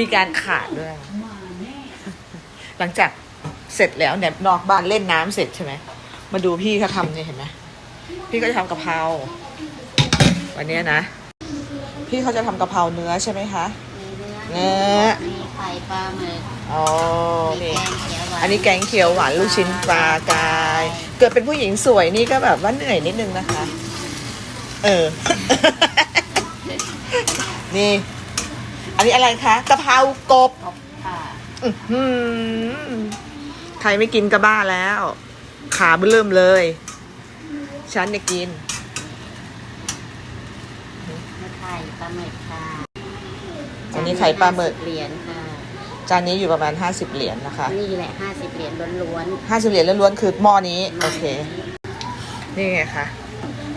มีการขาดด้วย หลังจากเสร็จแล้วเนี่ยนอกบ้านเล่นน้ำเสร็จใช่ไหม มาดูพี่เขาทำเนี่ยเห็นไหมพี่ก็จะทำกะเพรา วันเนี้ยนะ พี่เขาจะทำกะเพราเนื้อใช่ไหมคะ เนื้อมีไข่ปลาหมึกอ๋อมีนี่แกงเขียวหวานอันนี้แกงเขียวหวานลูกชิ้นปลากาย เกิดเป็นผู้หญิงสวยนี่ก็แบบว่าเหนื่อยนิดนึงนะคะ เออ นี่อั นนี้อะไรคะกะเพรากบกบค่ะอื้อหือใครไม่กินก็บ้าแล้ว ขาเบิ่มเลย ฉันเนี่ยกินมีไข่ปลาหมึกค่ะอันนี้ไข่ปลาหมึกเหรียญค่ะจานนี้อยู่ประมาณ 50 เหรียญนะคะ นี่แหละห้าสิบเหรียญล้วน50 เหรียญล้วนๆคือหม้อนี้ๆโอเค นี่ไงคะ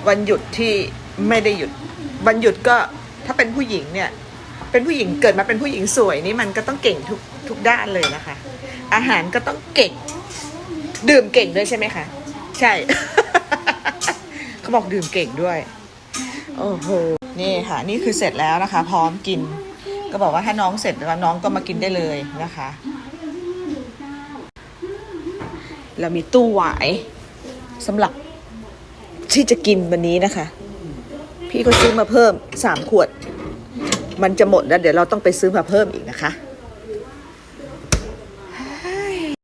วันหยุดที่ไม่ได้หยุด วันหยุดก็ถ้าเป็นผู้หญิงเนี่ย เป็นผู้หญิงเกิดมาเป็นผู้หญิงสวยนี่มันก็ต้องเก่งทุกทุกด้านเลยนะคะ อาหารก็ต้องเก่ง ดื่มเก่งด้วยใช่ไหมคะ ใช่ เขาบอกดื่มเก่งด้วย โอ้โห นี่ค่ะ นี่คือเสร็จแล้วนะคะ พร้อมกิน ก็บอกว่าถ้าน้องเสร็จแล้วน้องก็มากินได้เลยนะคะ เรามีตู้หวายสำหรับที่จะกินวันนี้นะคะ พี่ก็ซื้อมาเพิ่มสามขวด มันจะหมดแล้วเดี๋ยวเราต้องไปซื้อมาเพิ่มอีกนะคะ